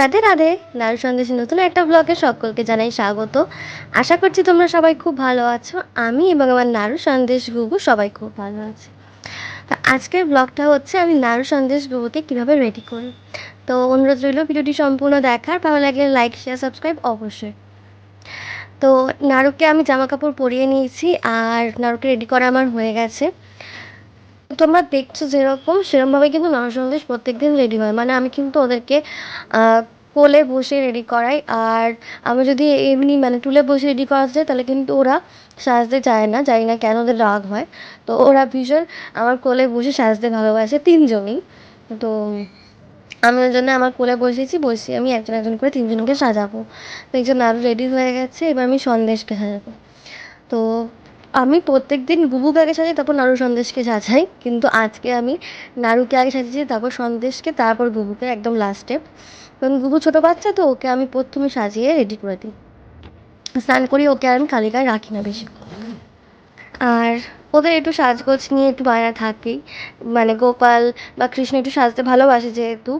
রাধে রাধে নারু সন্দেশে নতুন একটা ব্লগে সকলকে জানাই স্বাগত। আশা করছি তোমরা সবাই খুব ভালো আছো। আমি এবং আমার নারু সন্দেশ গুবু সবাই খুব ভালো আছি। তা আজকের ব্লগটা হচ্ছে আমি নারু সন্দেশ গুবুকে কীভাবে রেডি করি তো অনুরোধ রইল ভিডিওটি সম্পূর্ণ দেখার, ভালো লাগলে লাইক শেয়ার সাবস্ক্রাইব অবশ্যই। তো নাড়ুকে আমি জামা কাপড় পরিয়ে নিয়েছি আর নাড়ুকে রেডি করা আমার হয়ে গেছে। তোমরা দেখছ যেরকম সেরকমভাবে কিন্তু নাড়ু সন্দেশ প্রত্যেক দিন রেডি হয়। মানে আমি কিন্তু ওদেরকে কোলে বসে রেডি করাই। আর আমি যদি এমনি মানে টুলে বসে রেডি করাতে যাই তাহলে কিন্তু ওরা সাজতে চায় না। জানি না কেন ওদের রাগ হয়। তো ওরা ভীষণ আমার কোলে বসে সাজতে ভালোবাসে তিনজনই। তো আমি ওই জন্য আমার কোলে বসেছি, বসে আমি একজন একজন করে তিনজনকে সাজাবো। তো একজন নাড়ু রেডি হয়ে গেছে। এবার আমি সন্দেশকে সাজাবো। আমি প্রত্যেক দিন বুবুকে আগে সাজাই তারপর নাড়ু সন্দেশকে সাজাই কিন্তু আজকে আমি নাড়ুকে আগে সাজিয়েছি, তারপর সন্দেশকে, তারপর বুবুকে একদম লাস্টে কারণ বুবু ছোটো বাচ্চা তো, ওকে আমি প্রথমে সাজিয়ে রেডি করে দিই। স্নান করি ওকে আর আমি কালিকায় রাখি না বেশি। আর ওদের একটু সাজগোজ নিয়ে একটু বায়না থাকেই মানে গোপাল বা কৃষ্ণ একটু সাজতে ভালোবাসে যেহেতু,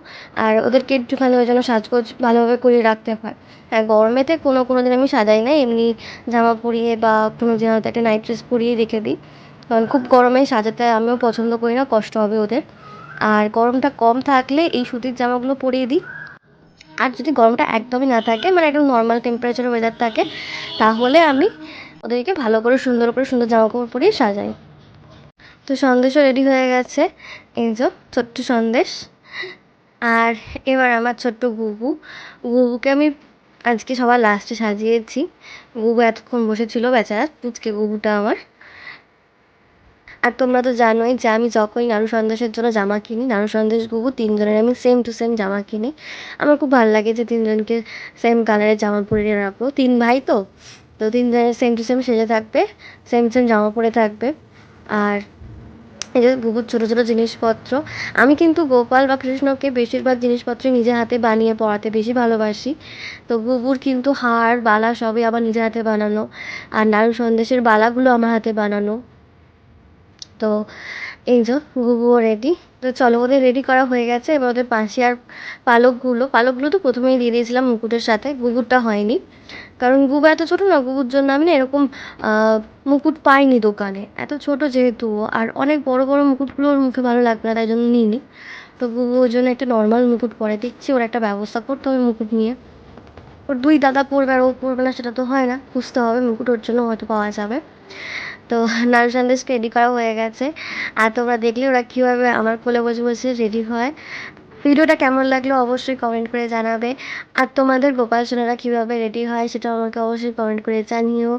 আর ওদেরকে একটুখানি ওই জন্য সাজগোজ ভালোভাবে করিয়ে রাখতে হয়। হ্যাঁ গরমেতে কোনো কোনো দিন আমি সাজাই না, এমনি জামা পরিয়ে বা কোনো দিন হয়তো একটা নাইট ড্রেস পরিয়ে রেখে দিই। কারণ খুব গরমে সাজাতে আমিও পছন্দ করি না, কষ্ট হবে ওদের। আর গরমটা কম থাকলে এই সুতির জামাগুলো পরিয়ে দিই। আর যদি গরমটা একদমই না থাকে মানে একদম নর্মাল টেম্পারেচার ওয়েদার থাকে, তাহলে আমি ওদেরকে ভালো করে, সুন্দর করে, সুন্দর জামা কাপড় পরিয়ে সাজাই। তো সন্দেশও রেডি হয়ে গেছে। এই যে ছোট্ট সন্দেশ। আর এবার আমার ছোট্ট গুবু। গুবুকে আমি আজকে সবার লাস্টে সাজিয়েছি। গুবু এতক্ষণ বসেছিল বেচারা পুচকে গুবুটা আমার। আর তোমরা তো জানোই যে আমি যখনই নাড়ু সন্দেশের জন্য জামা কিনি নাড়ু সন্দেশ, গুবু তিনজনের আমি সেম টু সেম জামা কিনি। আমার খুব ভালো লাগে যে তিনজনকে সেম কালারের জামা পরিয়ে রাখব। তিন ভাই তো? তো তিনজনের সেম টু সেম সেজে থাকবে সেম সেম জামা পরে থাকবে। আর এই যে বুবুর ছোটো ছোটো জিনিসপত্র, আমি কিন্তু গোপাল বা কৃষ্ণকে বেশিরভাগ জিনিসপত্র নিজের হাতে বানিয়ে পড়াতে বেশি ভালোবাসি। তো বুবুর কিন্তু হার বালা সবই আবার নিজের হাতে বানানো। আর নাড়ু সন্দেশের বালাগুলো আমার হাতে বানানো। তো এই যে বুবুও রেডি তো চলো ওদের রেডি করা হয়ে গেছে, এবার ওদের পাশে আর পালকগুলো পালকগুলো তো প্রথমেই দিয়ে দিয়েছিলাম মুকুটের সাথে গুগুরটা হয়নি। কারণ গুবু এত ছোটো না গুবুর জন্য আমি না এরকম মুকুট পাইনি দোকানে। এত ছোট যেহেতু, আর অনেক বড় বড় মুকুটগুলো ওর মুখে ভালো লাগবে না, তাই জন্য নিইনি। তো গুবু ওর জন্য একটা নর্মাল মুকুট পরে, দেখছি ওর একটা ব্যবস্থা করতে হবে মুকুট নিয়ে। ওর দুই দাদা পরবে আর ও পরবে না, সেটা তো হয় না, খুঁজতে হবে মুকুট ওর জন্য, হয়তো পাওয়া যাবে। তো নাড়ু সন্দেশকে রেডি করা হয়ে গেছে, আর তোমরা দেখলে ওরা কীভাবে আমার কোলে বসে বসে রেডি হয়। ভিডিওটা কেমন লাগল অবশ্যই কমেন্ট করে জানাবে। আর তোমাদের গোপাল সোনারা কীভাবে রেডি হয় সেটা আমাকে অবশ্যই কমেন্ট করে জানিও।